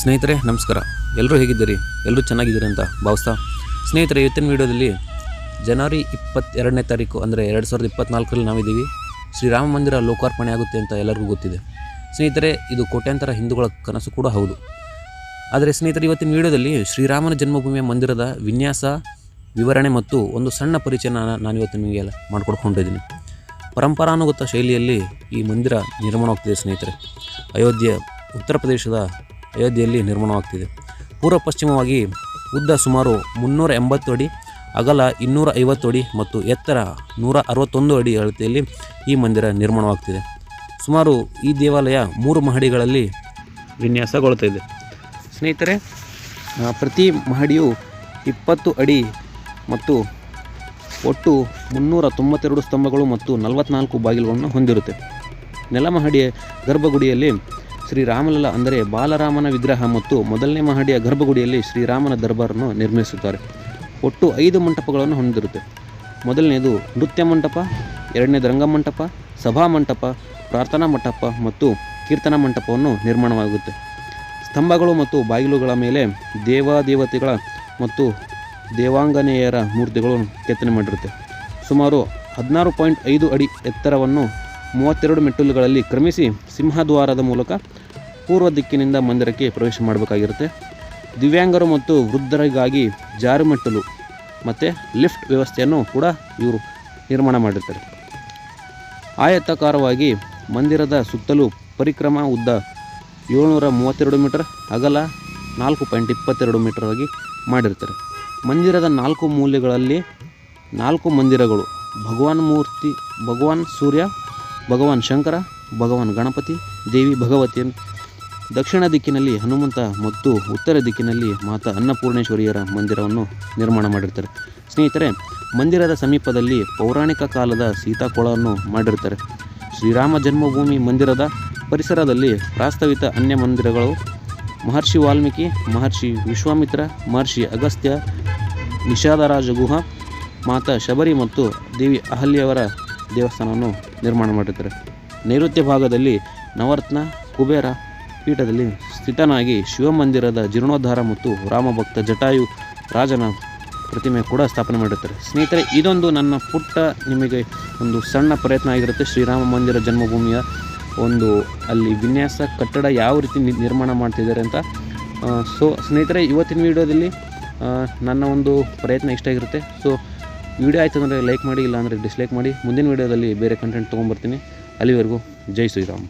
ಸ್ನೇಹಿತರೆ, ನಮಸ್ಕಾರ. ಎಲ್ಲರೂ ಹೇಗಿದ್ದೀರಿ? ಎಲ್ಲರೂ ಚೆನ್ನಾಗಿದ್ದೀರಿ ಅಂತ ಭಾವಿಸ್ತಾ. ಸ್ನೇಹಿತರೆ, ಇವತ್ತಿನ ವೀಡಿಯೋದಲ್ಲಿ ಜನವರಿ ಇಪ್ಪತ್ತೆರಡನೇ ತಾರೀಕು, ಅಂದರೆ ಎರಡು ಸಾವಿರದ ಇಪ್ಪತ್ತ್ನಾಲ್ಕರಲ್ಲಿ ನಾವಿದ್ದೀವಿ. ಶ್ರೀರಾಮ ಮಂದಿರ ಲೋಕಾರ್ಪಣೆ ಆಗುತ್ತೆ ಅಂತ ಎಲ್ಲರಿಗೂ ಗೊತ್ತಿದೆ. ಸ್ನೇಹಿತರೆ, ಇದು ಕೋಟ್ಯಾಂತರ ಹಿಂದೂಗಳ ಕನಸು ಕೂಡ ಹೌದು. ಆದರೆ ಸ್ನೇಹಿತರೆ, ಇವತ್ತಿನ ವೀಡಿಯೋದಲ್ಲಿ ಶ್ರೀರಾಮನ ಜನ್ಮಭೂಮಿಯ ಮಂದಿರದ ವಿನ್ಯಾಸ, ವಿವರಣೆ ಮತ್ತು ಒಂದು ಸಣ್ಣ ಪರಿಚಯನ ನಾನು ಇವತ್ತು ನಿಮಗೆ ಮಾಡಿಕೊಡ್ಕೊಂಡಿದ್ದೀನಿ. ಪರಂಪರಾನುಗತ ಶೈಲಿಯಲ್ಲಿ ಈ ಮಂದಿರ ನಿರ್ಮಾಣವಾಗ್ತಿದೆ ಸ್ನೇಹಿತರೆ. ಅಯೋಧ್ಯೆ, ಉತ್ತರ ಪ್ರದೇಶದ ಅಯೋಧ್ಯೆಯಲ್ಲಿ ನಿರ್ಮಾಣವಾಗ್ತಿದೆ. ಪೂರ್ವ ಪಶ್ಚಿಮವಾಗಿ ಉದ್ದ ಸುಮಾರು ಮುನ್ನೂರ ಎಂಬತ್ತು ಅಡಿ, ಅಗಲ ಇನ್ನೂರ ಐವತ್ತು ಅಡಿ ಮತ್ತು ಎತ್ತರ ನೂರ ಅರವತ್ತೊಂದು ಅಡಿ ಅಳತೆಯಲ್ಲಿ ಈ ಮಂದಿರ ನಿರ್ಮಾಣವಾಗ್ತಿದೆ. ಸುಮಾರು ಈ ದೇವಾಲಯ ಮೂರು ಮಹಡಿಗಳಲ್ಲಿ ವಿನ್ಯಾಸಗೊಳ್ತಾಯಿದೆ ಸ್ನೇಹಿತರೆ ಪ್ರತಿ ಮಹಡಿಯು ಇಪ್ಪತ್ತು ಅಡಿ ಮತ್ತು ಒಟ್ಟು ಮುನ್ನೂರ ತೊಂಬತ್ತೆರಡು ಸ್ತಂಭಗಳು ಮತ್ತು ನಲವತ್ನಾಲ್ಕು ಬಾಗಿಲುಗಳನ್ನು ಹೊಂದಿರುತ್ತೆ. ನೆಲಮಹಡಿಯ ಗರ್ಭಗುಡಿಯಲ್ಲಿ ಶ್ರೀರಾಮಲಲ್ಲ ಅಂದರೆ ಬಾಲರಾಮನ ವಿಗ್ರಹ ಮತ್ತು ಮೊದಲನೇ ಮಹಡಿಯ ಗರ್ಭಗುಡಿಯಲ್ಲಿ ಶ್ರೀರಾಮನ ದರ್ಬಾರನ್ನು ನಿರ್ಮಿಸುತ್ತಾರೆ. ಒಟ್ಟು ಐದು ಮಂಟಪಗಳನ್ನು ಹೊಂದಿರುತ್ತೆ. ಮೊದಲನೇದು ನೃತ್ಯ ಮಂಟಪ, ಎರಡನೇದು ರಂಗಮಂಟಪ ಸಭಾ ಮಂಟಪ, ಪ್ರಾರ್ಥನಾ ಮಂಟಪ ಮತ್ತು ಕೀರ್ತನಾ ಮಂಟಪವನ್ನು ನಿರ್ಮಾಣವಾಗುತ್ತೆ. ಸ್ತಂಭಗಳು ಮತ್ತು ಬಾಗಿಲುಗಳ ಮೇಲೆ ದೇವಾದೇವತೆಗಳ ಮತ್ತು ದೇವಾಂಗನೇಯರ ಮೂರ್ತಿಗಳು ಕೆತ್ತನೆ ಮಾಡಿರುತ್ತೆ. ಸುಮಾರು ಹದಿನಾರು ಪಾಯಿಂಟ್ ಐದು ಅಡಿ ಎತ್ತರವನ್ನು ಮೂವತ್ತೆರಡು ಮೆಟ್ಟಿಲುಗಳಲ್ಲಿ ಕ್ರಮಿಸಿ ಸಿಂಹದ್ವಾರದ ಮೂಲಕ ಪೂರ್ವ ದಿಕ್ಕಿನಿಂದ ಮಂದಿರಕ್ಕೆ ಪ್ರವೇಶ ಮಾಡಬೇಕಾಗಿರುತ್ತೆ. ದಿವ್ಯಾಂಗರು ಮತ್ತು ವೃದ್ಧರಿಗಾಗಿ ಜಾರುಮೆಟ್ಟಲು ಮತ್ತು ಲಿಫ್ಟ್ ವ್ಯವಸ್ಥೆಯನ್ನು ಕೂಡ ಇವರು ನಿರ್ಮಾಣ ಮಾಡಿರ್ತಾರೆ. ಆಯತಾಕಾರವಾಗಿ ಮಂದಿರದ ಸುತ್ತಲೂ ಪರಿಕ್ರಮ ಉದ್ದ ಏಳ್ನೂರ ಮೂವತ್ತೆರಡು ಮೀಟರ್, ಅಗಲ ನಾಲ್ಕು ಪಾಯಿಂಟ್ ಇಪ್ಪತ್ತೆರಡು ಮೀಟರ್ ಆಗಿ ಮಾಡಿರ್ತಾರೆ. ಮಂದಿರದ ನಾಲ್ಕು ಮೂಲೆಗಳಲ್ಲಿ ನಾಲ್ಕು ಮಂದಿರಗಳು, ಭಗವಾನ್ ಮೂರ್ತಿ, ಭಗವಾನ್ ಸೂರ್ಯ ಭಗವಾನ್ ಶಂಕರ, ಭಗವಾನ್ ಗಣಪತಿ, ದೇವಿ ಭಗವತಿಯನ್. ದಕ್ಷಿಣ ದಿಕ್ಕಿನಲ್ಲಿ ಹನುಮಂತ ಮತ್ತು ಉತ್ತರ ದಿಕ್ಕಿನಲ್ಲಿ ಮಾತಾ ಅನ್ನಪೂರ್ಣೇಶ್ವರಿಯರ ಮಂದಿರವನ್ನು ನಿರ್ಮಾಣ ಮಾಡಿರ್ತಾರೆ. ಸ್ನೇಹಿತರೆ, ಮಂದಿರದ ಸಮೀಪದಲ್ಲಿ ಪೌರಾಣಿಕ ಕಾಲದ ಸೀತಾಕೊಳವನ್ನು ಮಾಡಿರ್ತಾರೆ. ಶ್ರೀರಾಮ ಜನ್ಮಭೂಮಿ ಮಂದಿರದ ಪರಿಸರದಲ್ಲಿ ಪ್ರಾಸ್ತಾವಿತ ಅನ್ಯ ಮಂದಿರಗಳು, ಮಹರ್ಷಿ ವಾಲ್ಮೀಕಿ, ಮಹರ್ಷಿ ವಿಶ್ವಾಮಿತ್ರ, ಮಹರ್ಷಿ ಅಗಸ್ತ್ಯ ನಿಷಾದರಾಜ ಗುಹ ಮಾತಾ ಶಬರಿ ಮತ್ತು ದೇವಿ ಅಹಲ್ಯವರ ದೇವಸ್ಥಾನವನ್ನು ನಿರ್ಮಾಣ ಮಾಡಿರ್ತಾರೆ. ನೈಋತ್ಯ ಭಾಗದಲ್ಲಿ ನವರತ್ನ, ಕುಬೇರ ಪೀಠದಲ್ಲಿ ಸ್ಥಿತನಾಗಿ ಶಿವಮಂದಿರದ ಜೀರ್ಣೋದ್ಧಾರ ಮತ್ತು ರಾಮಭಕ್ತ ಜಟಾಯು ರಾಜನ ಪ್ರತಿಮೆ ಕೂಡ ಸ್ಥಾಪನೆ ಮಾಡಿರ್ತಾರೆ. ಸ್ನೇಹಿತರೆ, ಇದೊಂದು ನನ್ನ ಪುಟ್ಟ ನಿಮಗೆ ಒಂದು ಸಣ್ಣ ಪ್ರಯತ್ನ ಆಗಿರುತ್ತೆ. ಶ್ರೀರಾಮ ಮಂದಿರ ಜನ್ಮಭೂಮಿಯ ಒಂದು ಅಲ್ಲಿ ವಿನ್ಯಾಸ, ಕಟ್ಟಡ ಯಾವ ರೀತಿ ನಿರ್ಮಾಣ ಮಾಡ್ತಿದ್ದಾರೆ ಅಂತ ಸೊ ಸ್ನೇಹಿತರೆ, ಇವತ್ತಿನ ವಿಡಿಯೋದಲ್ಲಿ ನನ್ನ ಒಂದು ಪ್ರಯತ್ನ ಇಷ್ಟ ಆಗಿರುತ್ತೆ. ಸೊ ವಿಡಿಯೋ ಆಯಿತು ಅಂದರೆ ಲೈಕ್ ಮಾಡಿ ಇಲ್ಲ ಅಂದರೆ ಡಿಸ್ಲೈಕ್ ಮಾಡಿ. ಮುಂದಿನ ವಿಡಿಯೋದಲ್ಲಿ ಬೇರೆ ಕಂಟೆಂಟ್ ತೊಗೊಂಬರ್ತೀನಿ. ಅಲ್ಲಿವರೆಗೂ ಜೈ ಶ್ರೀರಾಮ್.